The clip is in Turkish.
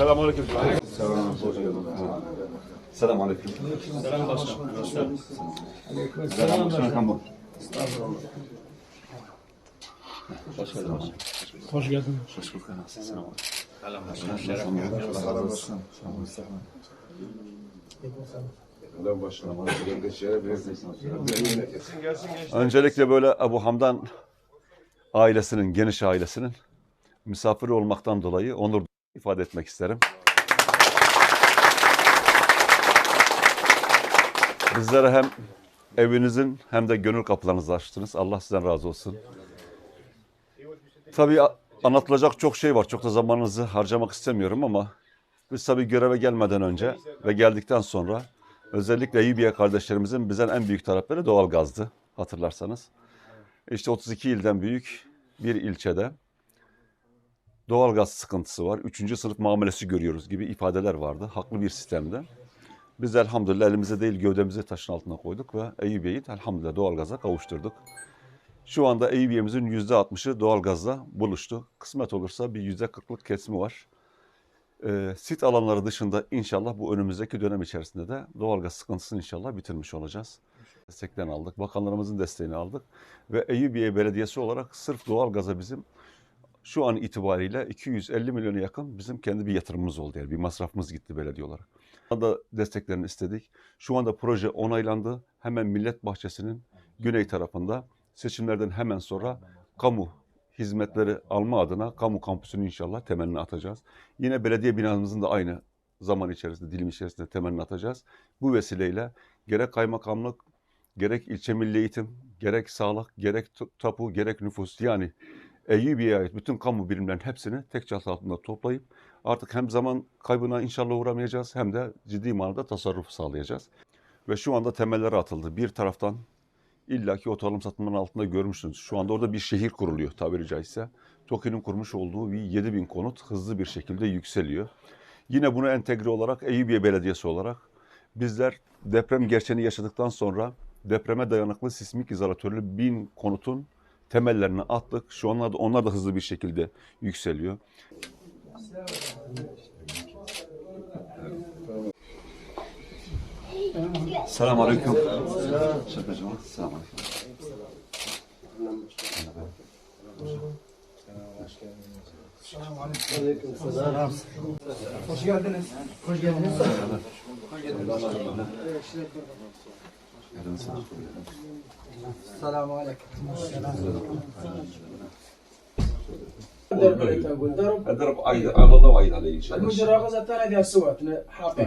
Selamun aleyküm. Selam, geldin. Selam aleyküm. Selam başkanım. Selam başkanım. Hoş geldin. Hoş geldin. Hoş bulduk. Selam Öncelikle böyle Ebu Hamdan ailesinin, geniş ailesinin misafiri olmaktan dolayı onur ifade etmek isterim. Bizlere hem evinizin hem de gönül kapılarınızı açtınız. Allah sizden razı olsun. Tabii anlatılacak çok şey var. Çok da zamanınızı harcamak istemiyorum ama biz tabii göreve gelmeden önce ve geldikten sonra özellikle Libya kardeşlerimizin bizden en büyük talepleri doğalgazdı hatırlarsanız. İşte 32 ilden büyük bir ilçede doğalgaz sıkıntısı var. Üçüncü sınıf muamelesi görüyoruz gibi ifadeler vardı. Haklı bir sistemde. Biz elhamdülillah elimize değil gövdemizi taşın altına koyduk ve Eyüpiye'yi elhamdülillah doğalgaza kavuşturduk. Şu anda Eyüpiye'mizin yüzde 60'ı doğalgazla buluştu. Kısmet olursa bir yüzde 40'lık kesimi var. Ee, sit alanları dışında inşallah bu önümüzdeki dönem içerisinde de doğalgaz sıkıntısını inşallah bitirmiş olacağız. Destekten aldık, bakanlarımızın desteğini aldık ve Eyüpiye Belediyesi olarak sırf doğalgaza bizim şu an itibariyle 250 milyona yakın bizim kendi bir yatırımımız oldu yani bir masrafımız gitti belediye olarak. Da desteklerini istedik. Şu anda proje onaylandı. Hemen Millet Bahçesi'nin güney tarafında seçimlerden hemen sonra kamu hizmetleri alma adına kamu kampüsünü inşallah temelini atacağız. Yine belediye binamızın da aynı zaman içerisinde, dilim içerisinde temelini atacağız. Bu vesileyle gerek kaymakamlık, gerek ilçe milli eğitim, gerek sağlık, gerek tapu, gerek nüfus yani Eyyubiye'ye ait bütün kamu birimlerinin hepsini tek çatı altında toplayıp artık hem zaman kaybına inşallah uğramayacağız hem de ciddi manada tasarruf sağlayacağız. Ve şu anda temelleri atıldı. Bir taraftan illaki o alım satımların altında görmüşsünüz. Şu anda orada bir şehir kuruluyor tabiri caizse. TOKİ'nin kurmuş olduğu bir 7000 konut hızlı bir şekilde yükseliyor. Yine buna entegre olarak Eyüpiye Belediyesi olarak bizler deprem gerçeğini yaşadıktan sonra depreme dayanıklı sismik izolatörlü bin konutun temellerini attık. Şu onlar da, onlar da hızlı bir şekilde yükseliyor. Selam aleyküm. Şakacığım. Selam aleyküm. Hoş geldiniz. Hoş geldiniz. السلام عليكم. السلام عليكم الضرب أيضا على الله. وأيضا عليه المجرى غزه ثانية ديال سوات حاقه